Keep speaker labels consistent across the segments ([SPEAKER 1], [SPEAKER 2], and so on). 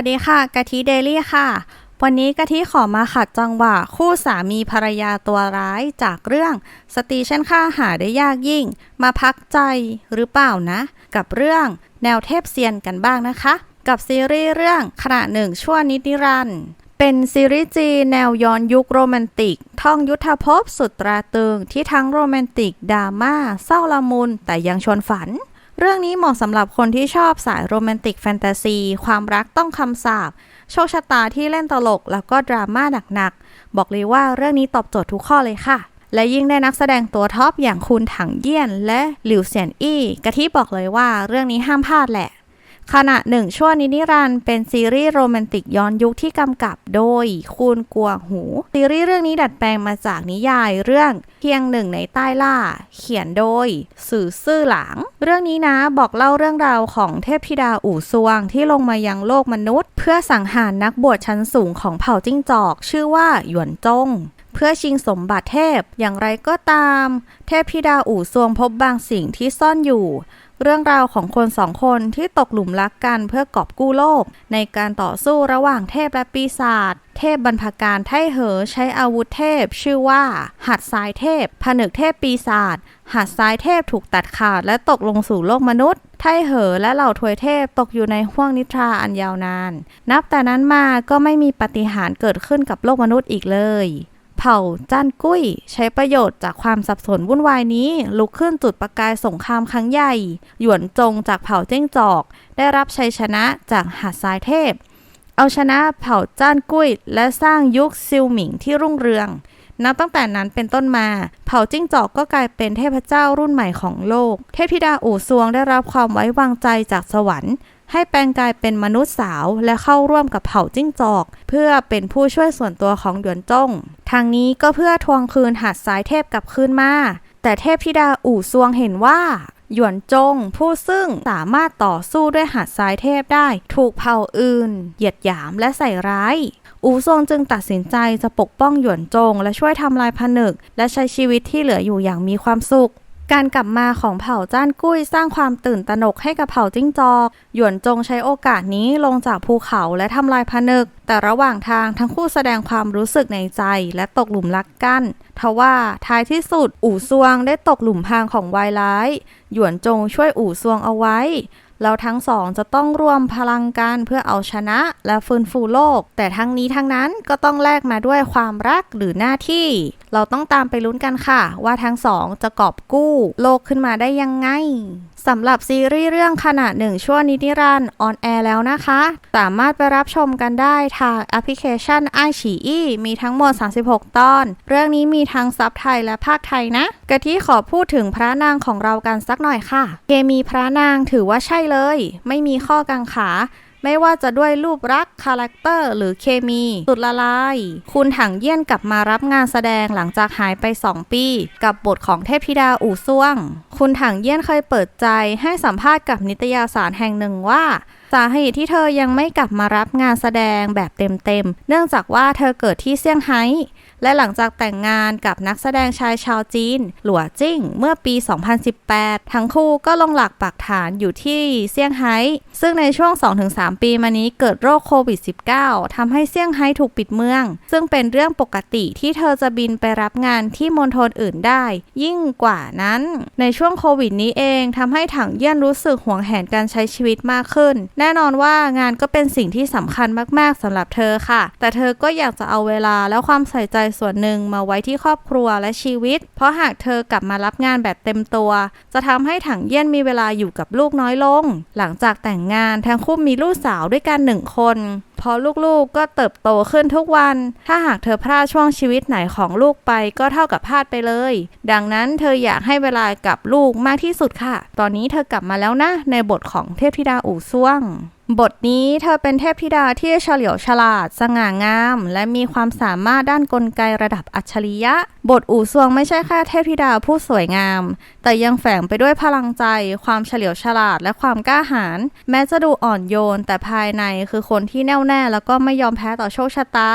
[SPEAKER 1] วัสดีค่ะกะทิเดลี่ค่ะ วันนี้กะทิขอมาขัดจังหวะ คู่สามีภรรยาตัวร้ายจากเรื่อง สตีเช่นข้าหาได้ยากยิ่ง มาพักใจหรือเปล่านะ กับเรื่องแนวเทพเซียนกันบ้างนะคะ กับซีรีส์เรื่องขณะหนึ่งชั่วนิดนิรันดร์เป็นซีรีส์จีนแนวย้อนยุคโรแมนติก ท่องยุทธภพสุดตราตึงที่ทั้งโรแมนติกดราม่าเศร้าละมุนแต่ยังชวนฝัน เรื่องนี้เหมาะสำหรับคนที่ชอบสายโรแมนติกแฟนตาซี ความรักต้องคำสาบ โชคชะตาที่เล่นตลก แล้วก็ดราม่าหนักๆ บอกเลยว่าเรื่องนี้ตอบโจทย์ทุกข้อเลยค่ะ และยิ่งได้นักแสดงตัวท็อปอย่างคุณถังเยี่ยน และหลิวเซียนอี้กะทิบอกเลยว่าเรื่องนี้ห้ามพลาดแหละ ขณะหนึ่งชั่วนินิรันด์เป็นซีรีส์โรแมนติกย้อนยุคที่กำกับโดยคุณกัวหู ซีรีส์เรื่องนี้ดัดแปลงมาจากนิยายเรื่องเพียงหนึ่งในใต้ล่า เขียนโดยสื่อซื่อหลางเรื่องนี้นะบอกเล่าเรื่องราวของเทพธิดาอู่ซวงที่ลงมายังโลกมนุษย์ เพื่อสังหารนักบวชชั้นสูงของเผ่าจิ้งจอก ชื่อว่าหยวนจง พื่อชิงสมบัติเทพ อย่างไรก็ตาม เทพธิดาอู่ซวงพบบางสิ่งที่ซ่อนอยู่ เรื่องราวของคนสองคนที่ตกหลุมรักกันเพื่อกอบกู้โลก ในการต่อสู้ระหว่างเทพและปีศาจ เทพบรรพการไทเหอใช้อาวุธเทพ ชื่อว่า หัดสายเทพ ผนึกเทพปีศาจ หัดสายเทพถูกตัดขาดและตกลงสู่โลกมนุษย์ไทเหอและเหล่าทวยเทพตกอยู่ในห้วงนิทราอันยาวนาน นับแต่นั้นมาก็ไม่มีปาฏิหารย์เกิดขึ้นกับโลกมนุษย์อีกเลย เผ่าจ้านกุ้ย ใช้ประโยชน์จากความสับสนวุ่นวายนี้ ลุกขึ้นจุดประกายสงครามครั้งใหญ่ หยวนจงจากเผ่าเจ้งจอก ได้รับชัยชนะจากหาดทรายเทพ เอาชนะเผ่าจ้านกุ้ย และสร้างยุคซิลหมิงที่รุ่งเรืองนับตั้งแต่นั้นเป็นต้นมา เผ่าจิ้งจอกก็กลายเป็นเทพเจ้ารุ่นใหม่ของโลก เทพธิดาอู่ซวงได้รับความไว้วางใจจากสวรรค์ ให้แปลงกายเป็นมนุษย์สาวและเข้าร่วมกับเผ่าจิ้งจอก เพื่อเป็นผู้ช่วยส่วนตัวของหยวนจงทางนี้ก็เพื่อทวงคืนหาดสายเทพกลับคืนมา แต่เทพธิดาอู่ซวงเห็นว่าหยวนจงผู้ซึ่งสามารถต่อสู้ด้วยหาดทรายเทพได้ ถูกเผ่าอื่น เหยียดหยามและใส่ร้าย อูซงจึงตัดสินใจจะปกป้องหยวนจง และช่วยทำลายผนึก และใช้ชีวิตที่เหลืออยู่อย่างมีความสุข การกลับมาของเผ่าจ้านกุ้ยสร้างความตื่นตระหนกให้กับเผ่าจิ้งจอก หยวนจงใช้โอกาสนี้ลงจากภูเขาและทำลายผนึก แต่ระหว่างทางทั้งคู่แสดงความรู้สึกในใจและตกหลุมรักกันทว่าท้ายที่สุดอู่ซวงได้ตกหลุมพรางของวายร้าย หยวนจงช่วยอู่ซวงเอาไว้ แล้วทั้งสองจะต้องรวมพลังกันเพื่อเอาชนะและฟื้นฟูโลก แต่ทั้งนี้ทั้งนั้นก็ต้องแลกมาด้วยความรักหรือหน้าที่ เราต้องตามไปลุ้นกันค่ะ ว่าทั้งสองจะกอบกู้โลกขึ้นมาได้ยังไง สำหรับซีรีส์เรื่องขนาดหนึ่งชั่วนิติรันออนแอร์แล้วนะคะ สามารถไปรับชมกันได้ทางแอปพลิเคชันไอฉีอีมีทั้งหมด 36 ตอน เรื่องนี้มีทั้งซับไทยและภาคไทยนะกะทิขอพูดถึงพระนางของเรากันสักหน่อยค่ะเคมีพระนางถือว่าใช่เลย ไม่มีข้อกังขา ไม่ว่าจะด้วยรูปลักษ์คาแรคเตอร์ หรือเคมี สุดละลาย คุณถังเยี่ยนกลับมารับงานแสดงหลังจากหายไป 2 ปี กับบทของเทพธิดาอู่ซ่วง คุณถังเยี่ยนเคยเปิดใจให้สัมภาษณ์กับนิตยสารแห่งหนึ่งว่าสาเหตุที่เธอยังไม่กลับมารับงานแสดงแบบเต็มๆ เนื่องจากว่าเธอเกิดที่เซี่ยงไฮ้ และหลังจากแต่งงานกับนักแสดงชายชาวจีน หลัวจิ้ง เมื่อปี 2018 ทั้งคู่ก็ลงหลักปักฐานอยู่ที่เซี่ยงไฮ้ ซึ่งในช่วง 2-3 ปีมานี้เกิดโรคโควิด -19 ทำให้เซี่ยงไฮ้ถูกปิดเมือง ซึ่งเป็นเรื่องปกติที่เธอจะบินไปรับงานที่มณฑลอื่นได้ ยิ่งกว่านั้น ในช่วงโควิดนี้เองทำให้ถังเยี่ยนรู้สึกห่วงแหนการใช้ชีวิตมากขึ้น แน่นอนว่างานก็เป็นสิ่งที่สำคัญมาก ๆสำหรับเธอค่ะ แต่เธอก็อยากจะเอาเวลาและความใส่ใจส่วนหนึ่งมาไว้ที่ครอบครัวและชีวิต เพราะหากเธอกลับมารับงานแบบเต็มตัว จะทำให้ถังเยี่ยนมีเวลาอยู่กับลูกน้อยลง หลังจากแต่งงานทั้งคู่มีลูกสาวด้วยกันหนึ่งคน พอลูกๆก็เติบโตขึ้นทุกวัน ถ้าหากเธอพลาดช่วงชีวิตไหนของลูกไปก็เท่ากับพลาดไปเลย ดังนั้นเธออยากให้เวลากับลูกมากที่สุดค่ะ ตอนนี้เธอกลับมาแล้วนะ ในบทของเทพธิดาอู่ซ่วงบทนี้เธอเป็นเทพธิดาที่เฉลียวฉลาด สง่างาม และมีความสามารถด้านกลไกระดับอัจฉริยะ บทอู่ซวงไม่ใช่แค่เทพธิดาผู้สวยงาม แต่ยังแฝงไปด้วยพลังใจ ความเฉลียวฉลาดและความกล้าหาญแม้จะดูอ่อนโยน แต่ภายในคือคนที่แน่วแน่ แล้วก็ไม่ยอมแพ้ต่อโชคชะตา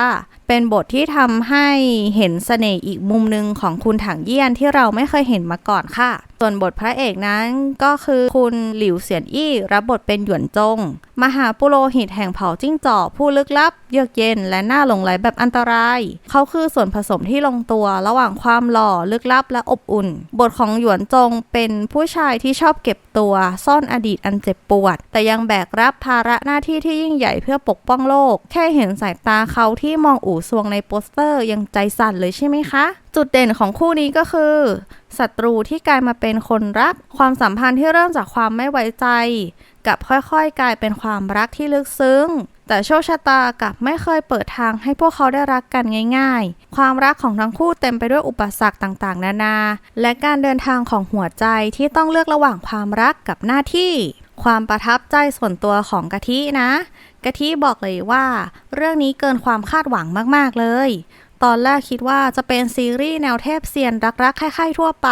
[SPEAKER 1] เป็นบทที่ทำให้เห็นเสน่ห์อีกมุมหนึ่งของคุณถังเยี่ยนที่เราไม่เคยเห็นมาก่อนค่ะ ส่วนบทพระเอกนั้นก็คือคุณหลิวเสียนอี้รับบทเป็นหยวนจง มหาปุโรหิตแห่งเผ่าจิ้งจอกผู้ลึกลับ เยือกเย็นและน่าหลงไหลแบบอันตราย เขาคือส่วนผสมที่ลงตัวระหว่างความหล่อลึกลับและอบอุ่น บทของหยวนจงเป็นผู้ชายที่ชอบเก็บตัวซ่อนอดีตอันเจ็บปวด แต่ยังแบกรับภาระหน้าที่ที่ยิ่งใหญ่เพื่อปกป้องโลก แค่เห็นสายตาเขาที่มองอู่ซวงในโปสเตอร์ยังใจสั่นเลยใช่ไหมคะ จุดเด่นของคู่นี้ก็คือศัตรูที่กลายมาเป็นคนรัก ความสัมพันธ์ที่เริ่มจากความไม่ไว้ใจ กับค่อยๆ กลายเป็นความรักที่ลึกซึ้ง แต่โชคชะตากับไม่เคยเปิดทางให้พวกเขาได้รักกันง่าย ๆ ความรักของทั้งคู่เต็มไปด้วยอุปสรรคต่างๆ นานา และการเดินทางของหัวใจที่ต้องเลือกระหว่างความรักกับหน้าที่ ความประทับใจส่วนตัวของกะทินะ กะทิบอกเลยว่า เรื่องนี้เกินความคาดหวังมาก ๆ เลย ตอนแรกคิดว่าจะเป็นซีรีส์แนวเทพเซียนรักๆคล้ายๆทั่วไป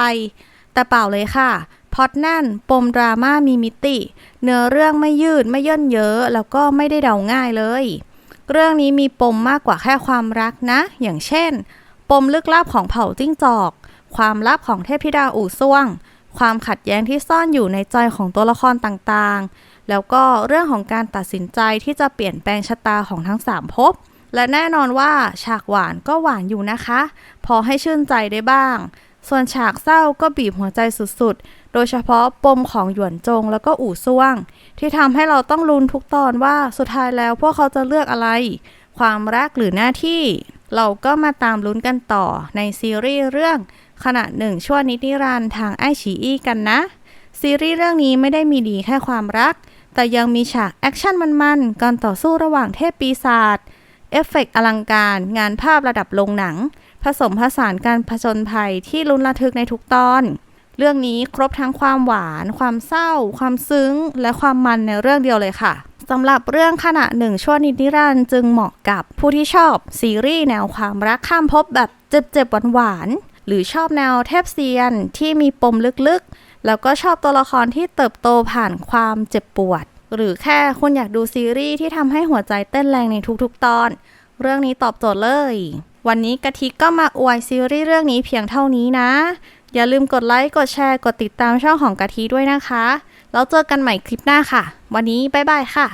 [SPEAKER 1] แต่เปล่าเลยค่ะพอดแน่น ปมดราม่ามีมิติ เนื้อเรื่องไม่ยืดไม่ย่นเยอะแล้วก็ไม่ได้เดาง่ายเลย เรื่องนี้มีปมมากกว่าแค่ความรักนะ อย่างเช่น ปมลึกลับของเผ่าจิ้งจอก ความลับของเทพธิดาอู่ซ่วง ความขัดแย้งที่ซ่อนอยู่ในใจของตัวละครต่างๆ แล้วก็เรื่องของการตัดสินใจที่จะเปลี่ยนแปลงชะตาของทั้งสามภพและแน่นอนว่าฉากหวานก็หวานอยู่นะคะ พอให้ชื่นใจได้บ้าง ส่วนฉากเศร้าก็บีบหัวใจสุดๆ โดยเฉพาะปมของหยวนจงแล้วก็อู่ซ่วง ที่ทำให้เราต้องลุ้นทุกตอนว่าสุดท้ายแล้วพวกเขาจะเลือกอะไร ความรักหรือหน้าที่ เราก็มาตามลุ้นกันต่อในซีรีส์เรื่องขณะหนึ่งชั่วนิดนิรันดร์ทางไอฉีอี้กันนะ ซีรีส์เรื่องนี้ไม่ได้มีดีแค่ความรัก แต่ยังมีฉากแอคชั่นมันๆ การต่อสู้ระหว่างเทพปีศาจ เอฟเฟกต์อลังการ งานภาพระดับโรงหนัง ผสมผสานการผจญภัยที่ลุ้นระทึกในทุกตอน เรื่องนี้ครบทั้งความหวาน ความเศร้า ความซึ้ง และความมันในเรื่องเดียวเลยค่ะสำหรับเรื่องขณะหนึ่งชั่วนิดนิรันดร์จึงเหมาะกับผู้ที่ชอบซีรีส์แนวความรักข้ามภพแบบเจ็บๆหวานๆหรือชอบแนวเทพเซียนที่มีปมลึกๆ แล้วก็ชอบตัวละครที่เติบโตผ่านความเจ็บปวด หรือแค่คุณอยากดูซีรีส์ที่ทำให้หัวใจเต้นแรงในทุกๆตอน เรื่องนี้ตอบโจทย์เลย วันนี้กะทิก็มาอวยซีรีส์เรื่องนี้เพียงเท่านี้นะ อย่าลืมกดไลค์กดแชร์กดติดตามช่องของกะทิด้วยนะคะ แล้วเจอกันใหม่คลิปหน้าค่ะ วันนี้บ๊ายบายค่ะ